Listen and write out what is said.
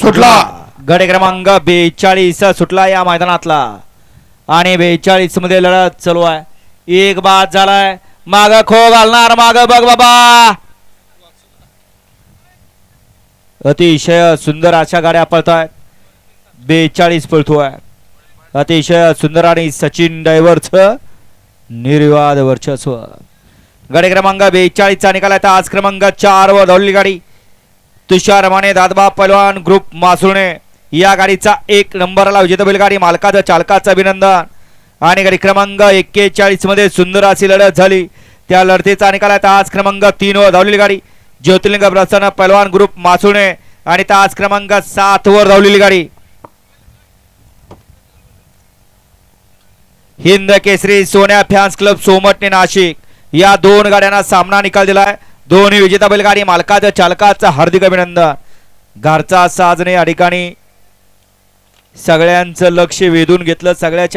सुटला. गडे क्रमांक बेचाळीस सुटला या मैदानातला. आणि बेचाळीसमध्ये लढत चालू आहे. एक बाद झालाय. माग खो घालणार माग बघ बाबा. अतिशय सुंदर अशा गाड्या पळतायत. बेचाळीस पळतोय. अतिशय सुंदर आणि सचिन डायव्हरच निर्वाद वर्चस्व. गाडी क्रमांक बेचाळीसचा निकाल आहे. आज क्रमांक चार वर धावलेली गाडी. तुषार माने दादबा पलवान ग्रुप मासुणे या गाडीचा एक नंबरला विजेता बैलगाडी मालकाचं चालकाचं अभिनंदन. आणि गाडी क्रमांक एक्केचाळीसमध्ये सुंदर अशी लढत झाली. त्या लढतीचा निकाल आहे आज क्रमांक तीन वर धावलेली गाडी. ज्योतिर्लिंग प्रसन्न पलवान ग्रुप मासुणे आणि तास क्रमांक सात वर धावलेली गाडी. Hind Kesari Sonya fans club Somatane Nashik. या दोन गाड्यांना सामना निकाल दिलाय. दोन्ही विजेता बैलगाडी मालकाचं चालकाचं हार्दिक अभिनंदन. घरचा साजणे या ठिकाणी. सगळ्यांचं लक्ष वेधून घेतलं सगळ्याच्या